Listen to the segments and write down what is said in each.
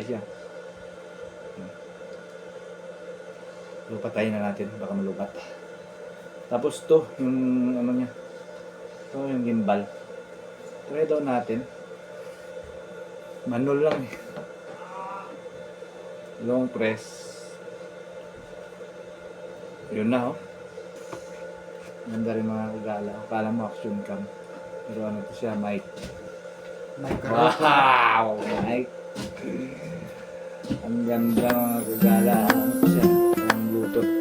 Siya. So, patayin na natin. Baka malubat. Tapos to, yung ano niya. To, yung gimbal. Try daw natin. Manual lang eh. Long press. Yun na oh. Ganda rin mga kagala. Akala mo action cam. Pero ano to siya, mic. Wow! Mic. Ang ganda mga kagala. Siya? Ang bluetooth.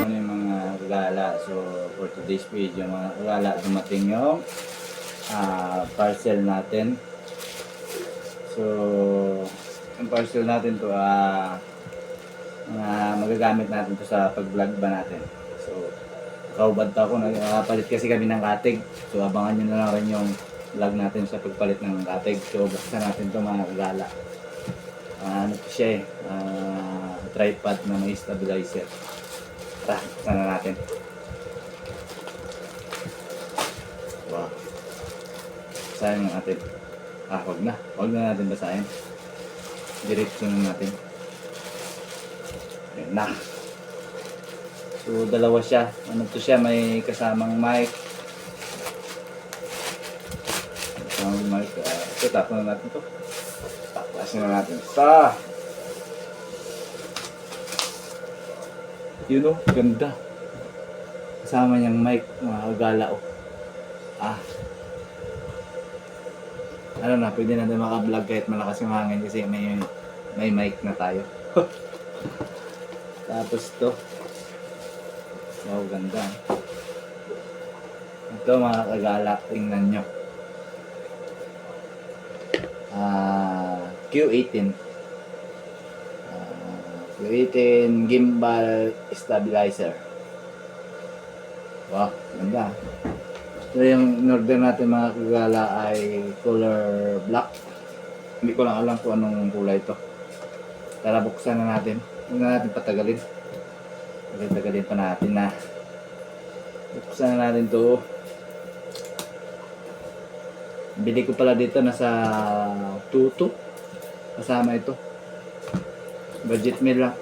Ano yung mga kagala? So, for today's video, mga kagala, dumating yung ah, parcel natin. So, yung parcel natin to, ah, mga magagamit natin to sa pag-vlog ba natin. So, kaubad pa ako, nakapalit kasi kami ng katig. So, abangan nyo na lang rin yung vlog natin sa pagpalit ng katig. So, buksan natin to mga kagala. Ah, ano to siya eh, ah, tripod na may stabilizer. Tara, buksan na natin. Wow. Sayang natin. Ah, wag na. Wag na natin basahin. Diretso na natin. Ayan na. So, dalawa siya. Ano to siya? May kasamang mic. Kasamang mic. Uh, ito, tapon na natin to. Tapasin na natin. Sa! Yun o, ganda. Kasama niyang mic, mga kagala o. Ah. Ano na, pwede na din maka-vlog kahit malakas yung hangin kasi may may mic na tayo. Tapos to. Wow, ganda. Ito mga kagala, tingnan nyo. Q18. Ah, Q18 gimbal stabilizer. Wow, ganda. So yung in-order natin mga kagala ay color black. Hindi ko lang alam kung anong kulay ito. Tara buksan na natin. Huwag na natin patagalin. Patagalin pa natin na. Buksan na natin to. Bili ko pala dito nasa tuto. Kasama ito. Budget meal lang.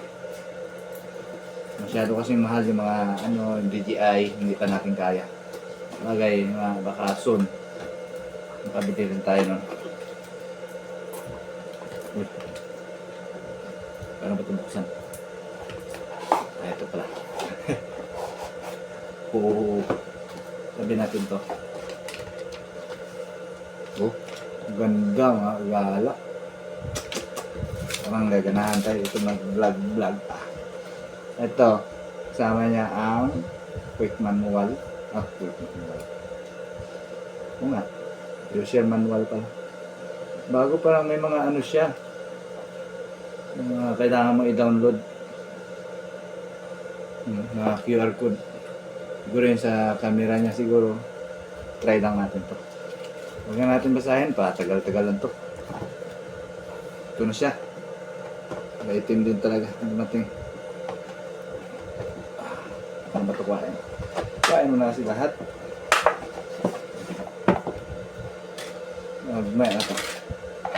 Masyado kasing mahal yung mga ano, DJI. Hindi pa natin kaya. Bagay, mga baka soon. Makabili rin tayo nun. Uy. Paano ba ito buksan? Ah, ito pala. Oo. Sabi natin to. Oh, ganda nga, gala. Parang gaganahan tayo ito mag-vlog-vlog pa. Ito, kasama niya ang quick manual. Ah, quick manual. Oo nga, user manual pala. Bago pa lang may mga ano siya. Mga kailangan mo i-download. Mga QR code. Siguro yun sa camera niya siguro. Try lang natin to. Huwag na natin basahin pa. Tagal-tagal lang to. Ito na siya. Maitim din talaga. Dumating. Ano ba ito kuhain? Kuhain mo na kasi lahat. Oh, may ano to.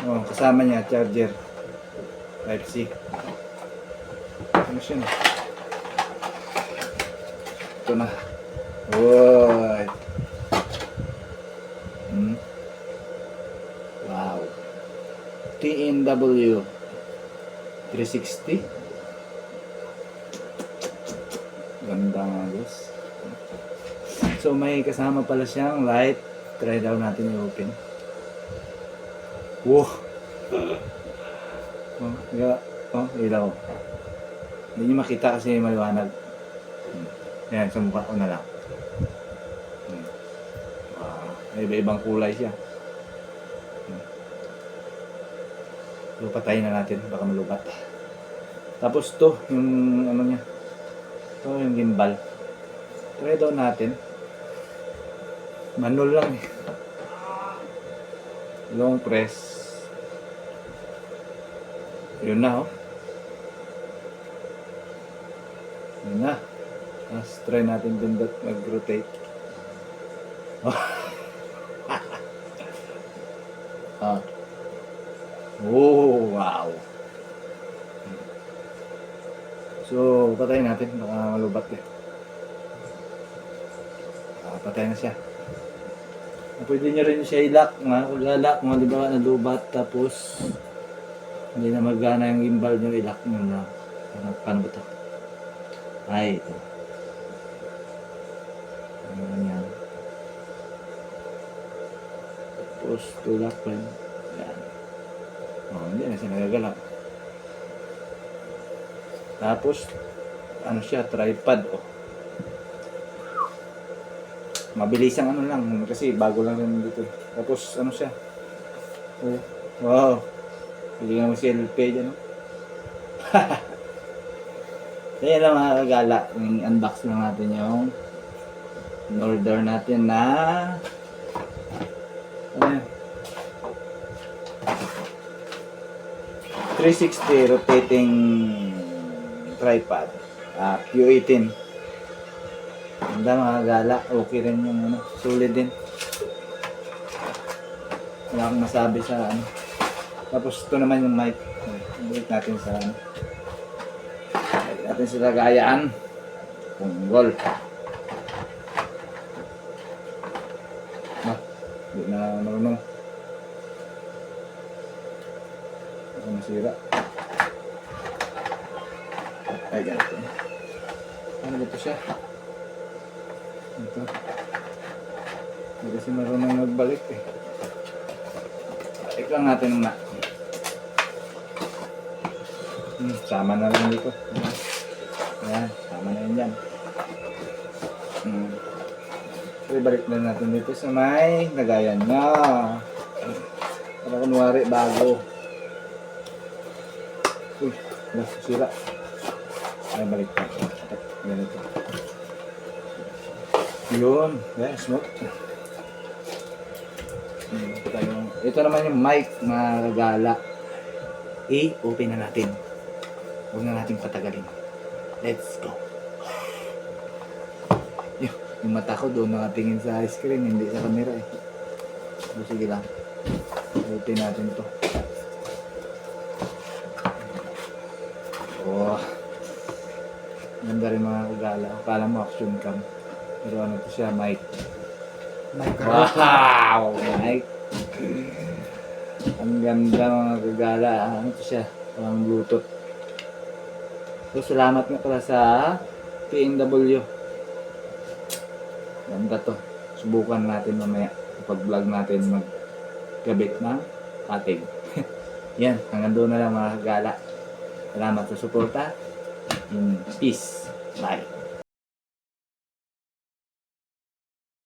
Oh, kasama niya charger. Type-C. Ano siya? no? Ito na. Uy. Hmm. Wow. TNW 360. Ganda nga guys. So may kasama pala siyang light. Try daw natin i-open. Wow. Oh, yeah. Oh, ilaw. Hindi niyo makita kasi maliwanag. Hmm. Yan, sa mukha ko na lang. Hmm. Wow. May iba-ibang kulay siya. So, patayin na natin. Baka malubat. Tapos to, yung ano niya. To, yung gimbal. Try daw natin. Manual lang eh. Long press. Yun na, oh. Yun na. Tapos try natin dot mag-rotate. Ah. Oh, wow. So, patayin natin. Baka malubat eh. Ah, patay na siya. Ah, Pwede nyo rin siya i-lock, mga kagala, kung halimbawa nalubat, tapos hindi na magana yung gimbal nyo, i-lock nyo na. Ano, paano ba ito? Ay, ito. Ano yan? Tapos, tulak pa yun. Yan. Oh, hindi na siya nagagalaw. Tapos, ano siya, tripod. Oh. Mabilis ang ano lang, kasi bago lang rin dito. Tapos, ano siya? Oh, wow. Hindi nga mo selfie dyan. Oh. Kaya lang mga kagala, yung unbox lang natin yung order natin na ano yan? 360 rotating tripod. Ah, Q18. Ganda mga gala. Okay rin yung ano. Solid din. Wala akong masabi sa ano. Tapos ito naman yung mic. Balik natin sa ano. Balik natin sa lagayan. Punggol. Ah, hindi na marunong. Ako nasira. Ano ba ito siya? Ito. Hindi kasi marunong magbalik eh. Balik lang natin muna. Hmm, sama na lang dito. Ayan, sama na yun dyan. Hmm. So, balik na natin dito sa may lagayan niya. Para kunwari bago. Uy, nasa sira. Ay, balik pa. Ganito. Yun. Yeah, smooth. Ito, naman yung mic na gala. I-open na natin. Huwag na natin patagalin. Let's go. Yung, yung mata ko doon nakatingin sa screen, hindi sa camera eh. So, sige lang. Open natin to. Oh. Ganda rin mga kagala. Akala mo action cam. Pero ano to siya, mic. Wow! Mic. Ang ganda mga kagala. Ano to siya? Parang bluetooth. So, salamat nga pala sa PNW. Ganda to. Subukan natin mamaya. Kapag vlog natin magkabit ng patig. Yan, hanggang doon na lang mga kagala. Salamat sa suporta. In peace. Bye.